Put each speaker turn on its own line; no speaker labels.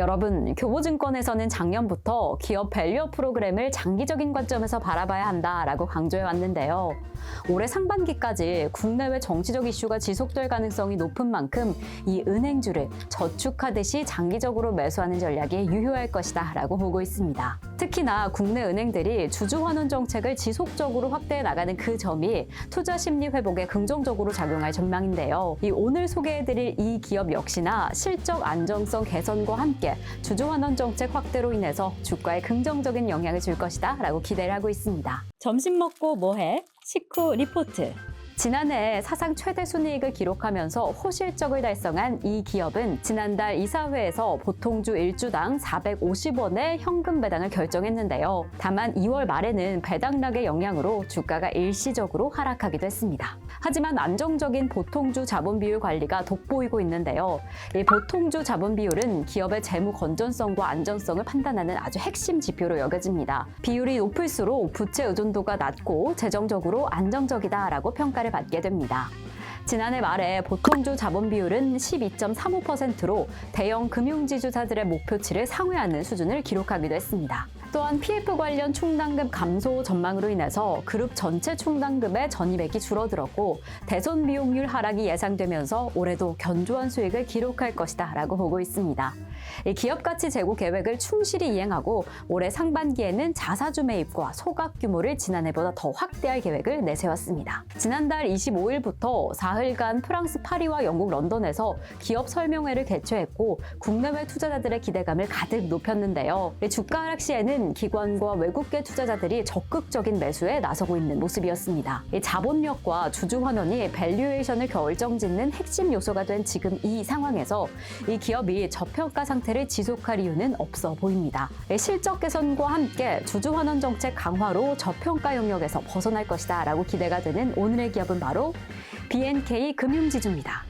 여러분, 교보증권에서는 작년부터 기업 밸류업 프로그램을 장기적인 관점에서 바라봐야 한다라고 강조해 왔는데요. 올해 상반기까지 국내외 정치적 이슈가 지속될 가능성이 높은 만큼 이 은행주를 저축하듯이 장기적으로 매수하는 전략이 유효할 것이다라고 보고 있습니다. 특히나 국내 은행들이 주주 환원 정책을 지속적으로 확대해 나가는 그 점이 투자 심리 회복에 긍정적으로 작용할 전망인데요. 이 오늘 소개해드릴 이 기업 역시나 실적 안정성 개선과 함께 주주 환원 정책 확대로 인해서 주가에 긍정적인 영향을 줄 것이다 라고 기대를 하고 있습니다. 점심 먹고 뭐해? 식후 리포트. 지난해 사상 최대 순이익을 기록하면서 호실적을 달성한 이 기업은 지난달 이사회에서 보통주 1주당 450원의 현금 배당을 결정했는데요. 다만 2월 말에는 배당락의 영향으로 주가가 일시적으로 하락하기도 했습니다. 하지만 안정적인 보통주 자본 비율 관리가 돋보이고 있는데요. 이 보통주 자본 비율은 기업의 재무 건전성과 안전성을 판단하는 아주 핵심 지표로 여겨집니다. 비율이 높을수록 부채 의존도가 낮고 재정적으로 안정적이다라고 평가를 받게 됩니다. 지난해 말에 보통주 자본 비율은 12.35%로 대형 금융지주사들의 목표치를 상회하는 수준을 기록하기도 했습니다. 또한 PF 관련 충당금 감소 전망으로 인해서 그룹 전체 충당금의 전입액이 줄어들었고 대손 비용률 하락이 예상되면서 올해도 견조한 수익을 기록할 것이다 라고 보고 있습니다. 이 기업 가치 재고 계획을 충실히 이행하고 올해 상반기에는 자사주 매입과 소각 규모를 지난해보다 더 확대할 계획을 내세웠습니다. 지난달 25일부터 사흘간 프랑스 파리와 영국 런던에서 기업 설명회를 개최했고 국내외 투자자들의 기대감을 가득 높였는데요. 이 주가 하락 시에는 기관과 외국계 투자자들이 적극적인 매수에 나서고 있는 모습이었습니다. 이 자본력과 주주 환원이 밸류에이션을 결정짓는 핵심 요소가 된 지금 이 상황에서 이 기업이 저평가 상태를 지속할 이유는 없어 보입니다. 이 실적 개선과 함께 주주 환원 정책 강화로 저평가 영역에서 벗어날 것이다 라고 기대가 되는 오늘의 기업은 바로 BNK 금융지주입니다.